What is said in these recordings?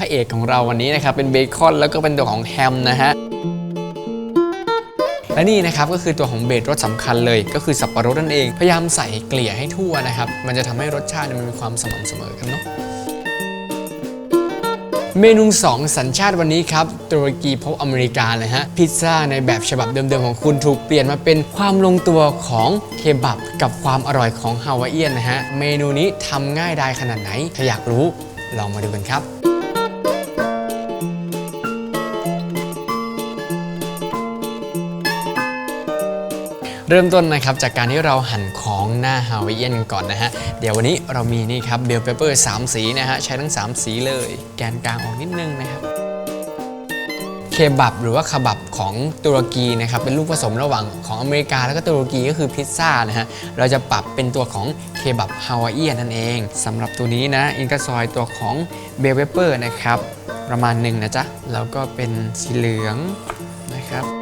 พระเอกของเราวันนี้นะครับเป็นเบคอนแล้วก็เป็นตัวของแฮมนะฮะและนี่นะครับก็คือตัวของเบสรสสำคัญเลย ก็คือสับปะรดนั่นเอง พยายามใส่เกลี่ยให้ทั่วนะครับ มันจะทำให้รสชาติมันมีความสม่ำเสมอกันเนาะเมนู 2 สัญชาติวันนี้ครับตุรกีพบอเมริกาเลยฮะพิซซ่าในแบบฉบับเดิมๆของคุณถูกเปลี่ยนมาเป็นความลงตัวของเคบับกับความอร่อยของฮาวายเอียนนะฮะเมนูนี้ทำง่ายได้ขนาดไหน ถ้าอยากรู้ลองมาดูกันครับ เริ่มต้นนะครับจากการที่เราหั่นของหน้าฮาวายเอียนก่อนนะฮะ เดี๋ยววันนี้เรามีนี่ครับเบลเปเปอร์ 3 สีนะฮะ ใช้ทั้ง 3 สีเลย แกนกลางออกนิดนึงนะครับเคบับหรือว่าคาบับของตุรกีนะครับเป็นลูกผสมระหว่างของอเมริกาแล้วก็ตุรกีก็คือพิซซ่านะฮะเราจะปรับเป็นตัวของเคบับฮาวายเอียนนั่นเองสำหรับตัวนี้นะอินกาซอยตัวของเบลเปเปอร์นะครับประมาณหนึ่งนะจ๊ะแล้วก็เป็นสีเหลืองนะครับ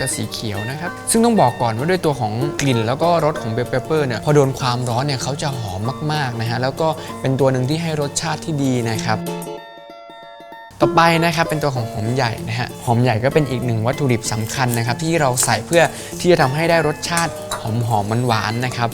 กับสีเขียวนะครับ ซึ่งต้องบอกก่อนว่าด้วยตัวของกลิ่น แล้วก็รสของเบลเปเปอร์เนี่ยพอโดนความร้อนเนี่ยเขาจะหอมมากๆนะฮะแล้วก็เป็นตัวหนึ่งที่ให้รสชาติที่ดีนะครับต่อไปนะครับเป็นตัวของหอมใหญ่นะฮะหอมใหญ่ก็เป็นอีกหนึ่งวัตถุดิบสำคัญนะครับที่เราใส่เพื่อที่จะทำให้ได้รสชาติหอมหอมมันหวานนะครับ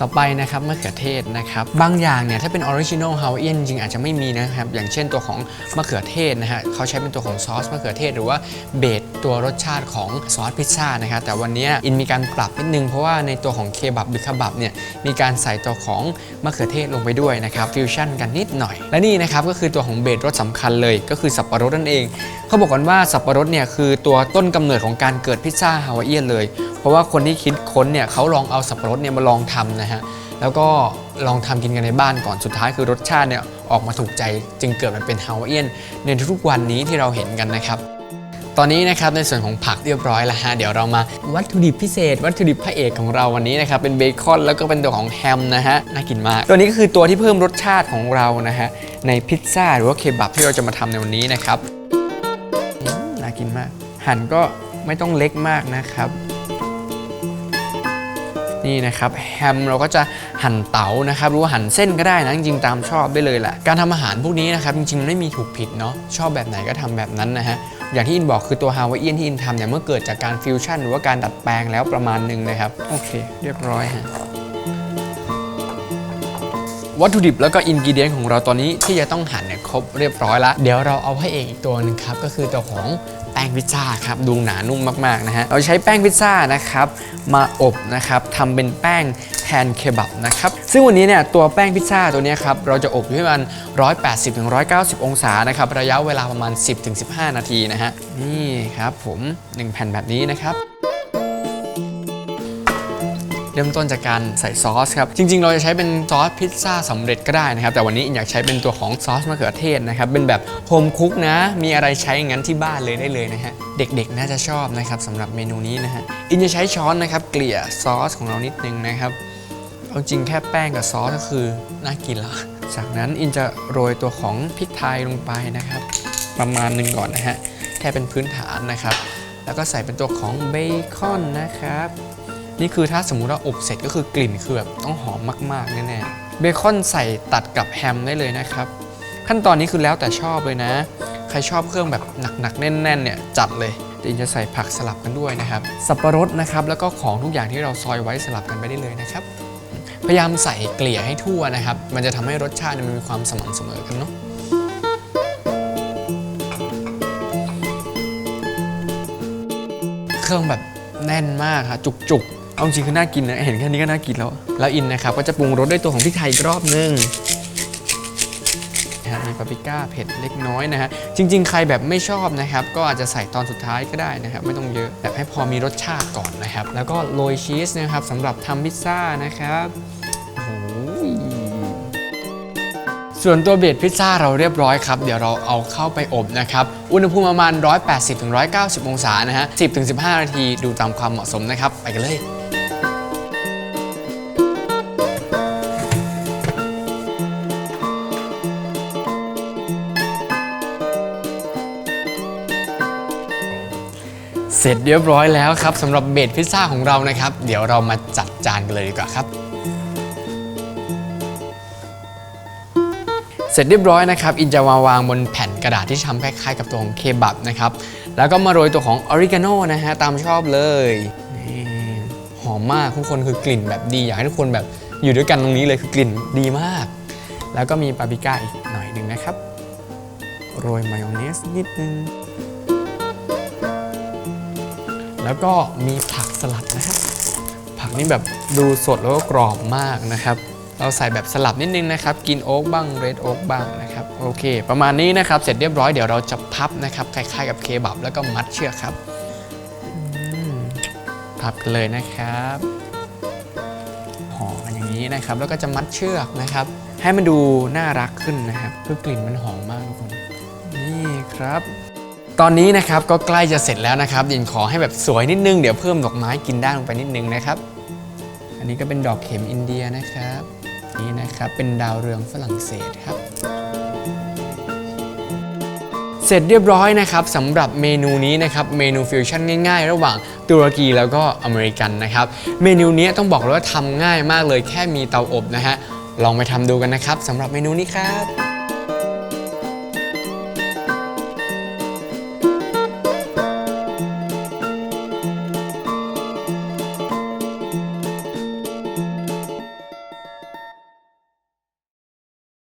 ต่อไปนะครับมะเขือเทศนะครับบางอย่างเนี่ยถ้าเป็นออริจินอลฮาวายเอียนจริงอาจจะไม่มีนะครับอย่างเช่นตัวของมะเขือเทศนะฮะเขาใช้เป็นตัวของซอสมะเขือเทศ หรือว่าเบสตัวรสชาติของซอสพิซซ่านะครับแต่วันนี้อินมีการปรับนิดนึงเพราะว่าในตัวของเคบับหรือคาบับเนี่ยมีการใส่ตัวของมะเขือเทศลงไปด้วยนะครับฟิวชั่นกันนิดหน่อย และนี่นะครับก็คือตัวของเบสรสสำคัญเลยก็คือสับปะรดนั่นเอง เขาบอกกันว่าสับปะรดเนี่ยคือตัวต้นกำเนิดของการเกิดพิซซ่าฮาวายเอียนเลย เพราะว่าคนที่คิดค้นเนี่ยเขาลองเอาสับปะรดเนี่ยมาลองทำนะฮะแล้วก็ลองทำกินกันในบ้านก่อนสุดท้ายคือรสชาติเนี่ยออกมาถูกใจจึงเกิดมันเป็นฮาวาเอียนในทุกวันนี้ที่เราเห็นกันนะครับ ตอนนี้นะครับในส่วนของผักเรียบร้อยแล้วฮะเดี๋ยวเรามาวัตถุดิบพิเศษ วัตถุดิบพระเอกของเราวันนี้นะครับเป็นเบคอนแล้วก็เป็นตัวของแฮมนะฮะน่ากินมาก ตัวนี้ก็คือตัวที่เพิ่มรสชาติของเรานะฮะในพิซซ่าหรือว่าเคบับที่เราจะมาทำในวันนี้นะครับน่ากินมากหั่นก็ไม่ต้องเล็กมากนะครับ นี่นะครับแฮมเราก็จะหั่นเต๋านะครับหรือว่าหั่นเส้นก็ได้นะจริงๆตามชอบได้เลยแหละการทำอาหารพวกนี้นะครับจริงๆมันไม่มีถูกผิดเนาะชอบแบบไหนก็ทำแบบนั้นนะฮะอย่างที่อินบอกคือตัวฮาวายเอียนที่อินทำเนี่ยเมื่อเกิดจากการฟิวชั่นหรือว่าการดัดแปลงแล้วประมาณหนึ่งนะครับโอเค เรียบร้อยฮะ วัตถุดิบแล้วก็อินกิเดียนของเราตอนนี้ที่จะต้องหั่นเนี่ยครบเรียบร้อยแล้ว เดี๋ยวเราเอาให้เองอีกตัวหนึ่งครับ ก็คือตัวของแป้งพิซซ่าครับดูหนานุ่มมากๆนะฮะเราใช้แป้งพิซซ่านะครับมาอบนะครับทำเป็นแป้งแทนเคบับนะครับซึ่งวันนี้เนี่ยตัวแป้งพิซซ่าตัวนี้ครับเราจะอบอยู่ที่ประมาณ180-190 องศานะครับระยะเวลาประมาณ 10-15 นาทีนะฮะนี่ครับผม 1 แผ่นแบบนี้นะครับ ริ่มต้นจากการใส่ซอสครับ จริง ๆ เราจะใช้เป็นซอสพิซซ่าสำเร็จก็ได้นะครับ แต่วันนี้อินอยากใช้เป็นตัวของซอสมะเขือเทศนะครับ เป็นแบบโฮมคุกนะ มีอะไรใช้งั้นที่บ้านเลยได้เลยนะฮะ เด็กๆ น่าจะชอบนะครับสำหรับเมนูนี้นะฮะ อินจะใช้ช้อนนะครับเกลี่ยซอสของเรานิดนึงนะครับเอาจริงแค่แป้งกับซอสก็คือน่ากินล้วจากนั้นอินจะโรยตัวของพริกไทยลงไปนะครับ ประมาณหนึ่งก่อนนะฮะแค่เป็นพื้นฐานนะครับ แล้วก็ใส่เป็นตัวของเบคอนนะครับ นี่คือถ้าสมมุติว่าอบเสร็จก็คือกลิ่นคือแบบต้องหอมมากๆแน่ๆเบคอนใส่ตัดกับแฮมได้เลยนะครับ ขั้นตอนนี้คือแล้วแต่ชอบเลยนะ ใครชอบเครื่องแบบหนักๆแน่นๆเนี่ยจัดเลยเดี๋ยวจะใส่ผักสลับกันด้วยนะครับ สับปะรดนะครับแล้วก็ของทุกอย่างที่เราซอยไว้สลับกันไปได้เลยนะครับพยายามใส่เกลี่ยให้ทั่วนะครับ มันจะทำให้รสชาติมันมีความสม่ำเสมอกันเนาะเครื่องแบบแน่นมากค่ะจุกๆ เอาจริงคือน่ากินนะ เห็นแค่นี้ก็น่ากินแล้ว แล้วอินนะครับก็จะปรุงรสด้วยตัวของพริกไทยอีกรอบนึงนะฮะมีปาปริก้าเผ็ดเล็กน้อยนะฮะ จริง ๆ ใครแบบไม่ชอบนะครับ ก็อาจจะใส่ตอนสุดท้ายก็ได้นะครับ ไม่ต้องเยอะ แบบให้พอมีรสชาติก่อนนะครับ แล้วก็โรยชีสนะครับสำหรับทำพิซซ่านะครับโอ้โหส่วนตัวเบสพิซซ่าเราเรียบร้อยครับ เดี๋ยวเราเอาเข้าไปอบนะครับ อุณหภูมิประมาณ 180-190 องศานะฮะ 10-15 นาทีดูตามความเหมาะสมนะครับ ไปกันเลย เสร็จเรียบร้อยแล้วครับสำหรับเบดพิซซ่าของเรานะครับ เดี๋ยวเรามาจัดจานกันเลยดีกว่าครับ เสร็จเรียบร้อยนะครับ อินจะมาวางบนแผ่นกระดาษที่ทำคล้ายๆกับตัวของเคบับนะครับ แล้วก็มาโรยตัวของออริกาโนนะฮะตามชอบเลยหอมมากทุกคนคือกลิ่นแบบดี อยากให้ทุกคนแบบอยู่ด้วยกันตรงนี้เลยคือกลิ่นดีมาก แล้วก็มีปาปริก้าอีกหน่อยหนึ่งนะครับ โรยมายองเนสนิดนึง แล้วก็มีผักสลัดนะครับ ผักนี่แบบดูสดแล้วก็กรอบมากนะครับ เราใส่แบบสลับนิดนึงนะครับ กินโอ๊กบ้างเรดโอ๊กบ้างนะครับ โอเค ประมาณนี้นะครับ เสร็จเรียบร้อยเดี๋ยวเราจะพับนะครับ คล้ายๆกับเคบับแล้วก็มัดเชือกครับพับกันเลยนะครับห่อกันอย่างนี้นะครับ แล้วก็จะมัดเชือกนะครับ ให้มันดูน่ารักขึ้นนะครับคือกลิ่นมันหอมมากทุกคน นี่ครับ ตอนนี้นะครับก็ใกล้จะเสร็จแล้วนะครับยินขอให้แบบสวยนิดนึง เดี๋ยวเพิ่มดอกไม้กินด้านลงไปนิดนึงนะครับ อันนี้ก็เป็นดอกเข็มอินเดียนะครับ นี่นะครับเป็นดาวเรืองฝรั่งเศสครับ เสร็จเรียบร้อยนะครับสำหรับเมนูนี้นะครับเมนูฟิวชั่นง่ายๆ ระหว่างตุรกีแล้วก็อเมริกันนะครับ เมนูนี้ต้องบอกเลยว่าทำง่ายมากเลยแค่มีเตาอบนะฮะลองไปทำดูกันนะครับสำหรับเมนูนี้ครับ